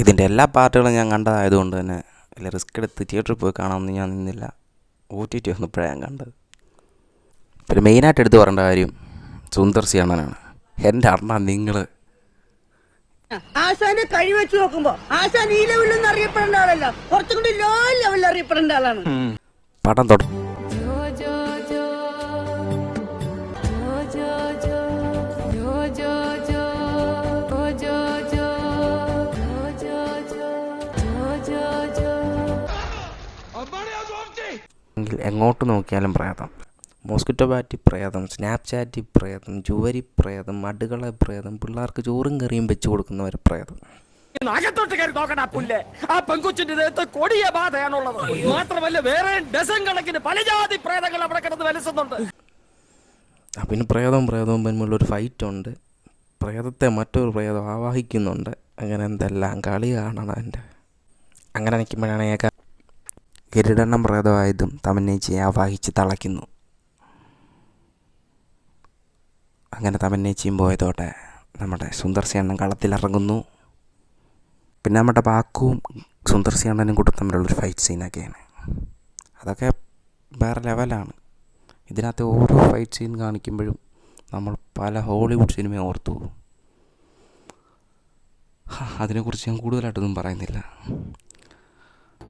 അതിന്റെ എല്ലാ പാർട്ടുകളും ഞാൻ കണ്ടതായതുകൊണ്ട് തന്നെ വലിയ റിസ്ക് എടുത്ത് തിയേറ്ററിൽ പോയി കാണാമെന്ന് ഞാൻ നിന്നില്ല. ഒ ടി ടി വന്നപ്പോഴാണ് ഞാൻ കണ്ടത്. പിന്നെ മെയിനായിട്ട് എടുത്ത് പറയേണ്ട കാര്യം സുന്ദർ സി അണ്ണനാണ്. എന്റെ അണ്ണ നിങ്ങൾ ആശാനെ കഴി വെച്ച് നോക്കുമ്പോ ആശാൻ ഈ ലെവലിൽ ഒന്നും അറിയപ്പെടേണ്ട ആളല്ല. കുറച്ചും കൂടി ലോ ലെവലിൽ അറിയപ്പെടേണ്ട ആളാണ്. പടം തുട എങ്കിൽ എങ്ങോട്ട് നോക്കിയാലും പ്രേതം. മോസ്കിറ്റോ ബാറ്റി പ്രേതം സ്നാപ്ചാറ്റ് പ്രേതം ജുവരി പ്രേതം അടുകളെ പ്രേതം പിള്ളേർക്ക് ചോറും കറിയും വെച്ച് കൊടുക്കുന്നവർ പ്രേതം. അകത്തോട്ട് കയറി നോക്കണ പുല്ല്. ആ പെങ്കുച്ചിന്റെ ദേഹത്ത് കൊടിയ ബാധയാണുള്ളത്. മാത്രമല്ല വേറെ ഡസൻ കണക്കിന് പല ജാതി പ്രേതങ്ങൾ അവിടെ കിടന്ന് വലസുന്നുണ്ട് ആ, പിന്നെ പ്രേതവും പ്രേതവും തമ്മിലുള്ളൊരു ഫൈറ്റ് ഉണ്ട്. പ്രേതത്തെ മറ്റൊരു പ്രേതം ആവാഹിക്കുന്നുണ്ട്. അങ്ങനെ എന്തെല്ലാം കളി കാണണം എന്റെ അങ്ങനെ നിൽക്കുമ്പോഴാണ് ഏക ഗരുഡണ്ണം പ്രേതമായതും തമന്നേച്ചിയെ ആവാഹിച്ച് തളയ്ക്കുന്നു. അങ്ങനെ തമന്നേച്ചിയും പോയതോടെ നമ്മുടെ സുന്ദർസി അണ്ണൻ കളത്തിലിറങ്ങുന്നു. പിന്നെ നമ്മുടെ ബാക്കുവും സുന്ദർസി അണ്ണനും കൂടെ തമ്മിലുള്ളൊരു ഫൈറ്റ് സീനൊക്കെയാണ് അതൊക്കെ വേറെ ലെവലാണ് ഇതിനകത്ത് ഓരോ ഫൈറ്റ് സീൻ കാണിക്കുമ്പോഴും നമ്മൾ പല ഹോളിവുഡ് സിനിമയും ഓർത്തു പോകും. അതിനെക്കുറിച്ച് ഞാൻ കൂടുതലായിട്ടൊന്നും പറയുന്നില്ല.